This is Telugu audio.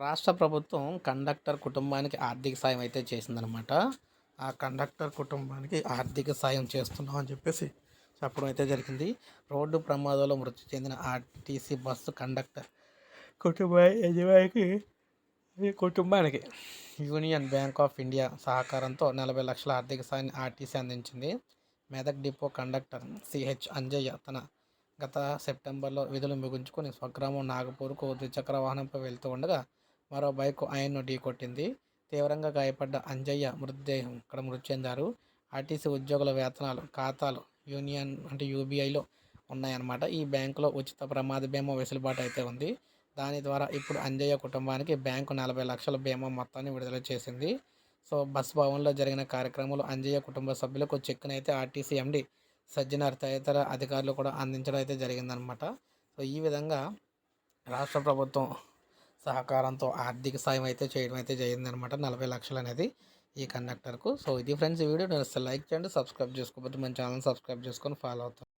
రాష్ట్ర ప్రభుత్వం కండక్టర్ కుటుంబానికి ఆర్థిక సాయం అయితే చేసిందనమాట ఆ కండక్టర్ కుటుంబానికి ఆర్థిక సాయం చేస్తున్నాం అని చెప్పేసి చెప్పడం అయితే జరిగింది. రోడ్డు ప్రమాదంలో మృతి చెందిన ఆర్టీసీ బస్సు కండక్టర్ కుటుంబ యజమానికి కుటుంబానికి యూనియన్ బ్యాంక్ ఆఫ్ ఇండియా సహకారంతో నలభై లక్షల ఆర్థిక సాయాన్ని ఆర్టీసీ అందించింది. Medak depot conductor CH Anjaiah తన గత సెప్టెంబర్లో విధులు ముగించుకొని స్వగ్రామం నాగపూర్కు ద్విచక్ర వాహనంపై వెళ్తూ ఉండగా మరో బైక్ ఆయన్ను ఢీకొట్టింది తీవ్రంగా గాయపడ్డ అంజయ్య మృతదేహం ఇక్కడ మృతి చెందారు. ఆర్టీసీ ఉద్యోగుల వేతనాలు ఖాతాలు యూనియన్ అంటే యూబీఐలో ఉన్నాయన్నమాట. ఈ బ్యాంకులో ఉచిత ప్రమాద బీమా వెసులుబాటు అయితే ఉంది. దాని ద్వారా ఇప్పుడు అంజయ్య కుటుంబానికి బ్యాంకు నలభై లక్షల బీమా మొత్తాన్ని విడుదల చేసింది. సో బస్ భవన్లో జరిగిన కార్యక్రమంలో అంజయ్య కుటుంబ సభ్యులకు చెక్కునైతే అయితే ఆర్టీసీ ఎండి సజ్జనార్ తదితర అధికారులు కూడా అందించడం అయితే జరిగిందనమాట సో ఈ విధంగా రాష్ట్ర ప్రభుత్వం సహకారంతో ఆర్థిక సాయం అయితే చేయడం అయితే జరిగిందనమాట నలభై లక్షలు అనేది ఈ కండక్టర్కు. సో ఇది ఫ్రెండ్స్ ఈ వీడియో. నేను లైక్ చేయండి సబ్స్క్రైబ్ చేసుకోకపోతే మన ఛానల్ సబ్స్క్రైబ్ చేసుకొని ఫాలో అవుతాం.